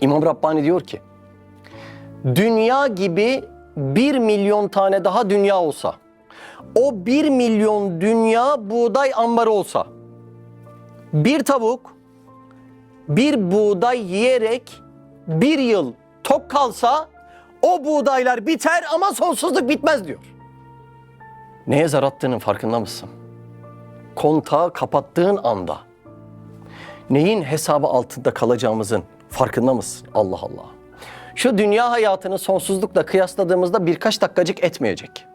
İmam Rabbani diyor ki, dünya gibi bir milyon tane daha dünya olsa, o bir milyon dünya buğday ambarı olsa, bir tavuk bir buğday yiyerek bir yıl tok kalsa o buğdaylar biter ama sonsuzluk bitmez diyor. Neye zar attığının farkında mısın? Kontağı kapattığın anda neyin hesabı altında kalacağımızın farkında mısın? Allah Allah. Şu dünya hayatını sonsuzlukla kıyasladığımızda birkaç dakikacık etmeyecek.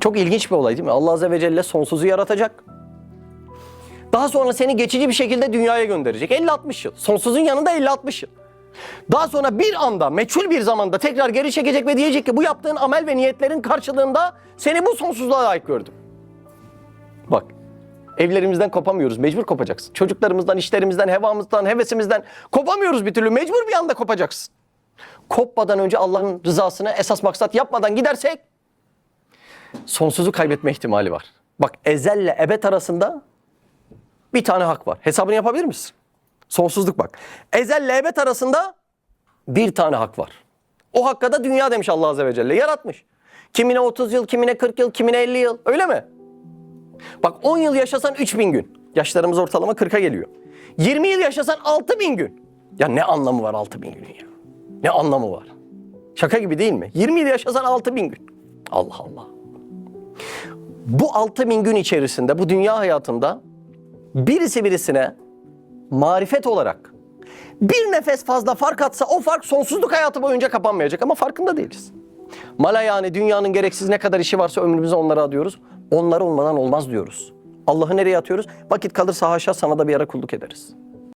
Çok ilginç bir olay değil mi? Allah Azze ve Celle sonsuzu yaratacak. Daha sonra seni geçici bir şekilde dünyaya gönderecek. 50-60 yıl. Sonsuzun yanında 50-60 yıl. Daha sonra bir anda, meçhul bir zamanda tekrar geri çekecek ve diyecek ki bu yaptığın amel ve niyetlerin karşılığında seni bu sonsuzluğa layık gördüm. Bak, evlerimizden kopamıyoruz. Mecbur kopacaksın. Çocuklarımızdan, işlerimizden, hevamızdan, hevesimizden kopamıyoruz bir türlü. Mecbur bir anda kopacaksın. Kopmadan önce Allah'ın rızasını esas maksat yapmadan gidersek sonsuzu kaybetme ihtimali var. Bak ezelle ebed arasında bir tane hak var. Hesabını yapabilir misin? Sonsuzluk bak. Ezelle ebed arasında bir tane hak var. O hakka da dünya demiş Allah Azze ve Celle. Yaratmış. Kimine 30 yıl, kimine 40 yıl, kimine 50 yıl. Öyle mi? Bak 10 yıl yaşasan 3000 gün. Yaşlarımız ortalama 40'a geliyor. 20 yıl yaşasan 6000 gün. Ya ne anlamı var 6000 günün ya? Ne anlamı var? Şaka gibi değil mi? 20 yıl yaşasan 6000 gün. Allah Allah. Bu 6000 gün içerisinde bu dünya hayatında birisi birisine marifet olarak bir nefes fazla fark atsa o fark sonsuzluk hayatı boyunca kapanmayacak ama farkında değiliz. Mala yani dünyanın gereksiz ne kadar işi varsa ömrümüzü onlara adıyoruz. Onlar olmadan olmaz diyoruz. Allah'ı nereye atıyoruz? Vakit kalırsa haşa sana da bir ara kulluk ederiz.